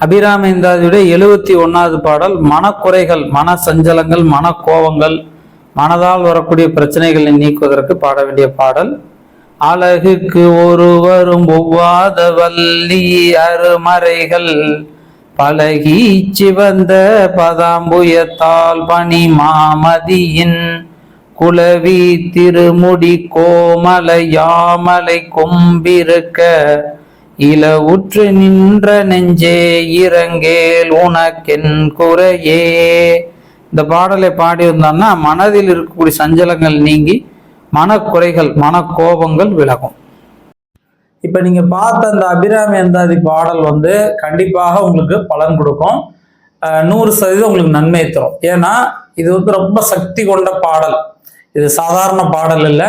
அபிராமேந்தாதியுடைய எழுபத்தி ஒன்றாவது பாடல் மனக்குறைகள் மன சஞ்சலங்கள் மனக்கோவங்கள் மனதால் வரக்கூடிய பிரச்சனைகளை நீக்குவதற்கு பாட வேண்டிய பாடல். அழகுக்கு ஒருவரும் ஒவ்வாத வள்ளி அருமறைகள் பழகி சிவந்த பதாம்புயத்தால் பனி மாமதியின் குலவி திருமுடி கோமலை யாமலை கொம்பிருக்க இல உற்று நின்ற நெஞ்சே இறங்கேல் உனக்கென் குறையே. இந்த பாடலை பாடியிருந்தோம்னா மனதில் இருக்கக்கூடிய சஞ்சலங்கள் நீங்கி மனக்குறைகள் மனக்கோபங்கள் விலகும். இப்போ நீங்கள் பார்த்த அந்த அபிராமி அந்தாதி பாடல் வந்து கண்டிப்பாக உங்களுக்கு பலன் கொடுக்கும். நூறு சதவீதம் உங்களுக்கு நன்மை தரும். ஏன்னா இது வந்து ரொம்ப சக்தி கொண்ட பாடல். இது சாதாரண பாடல் இல்லை.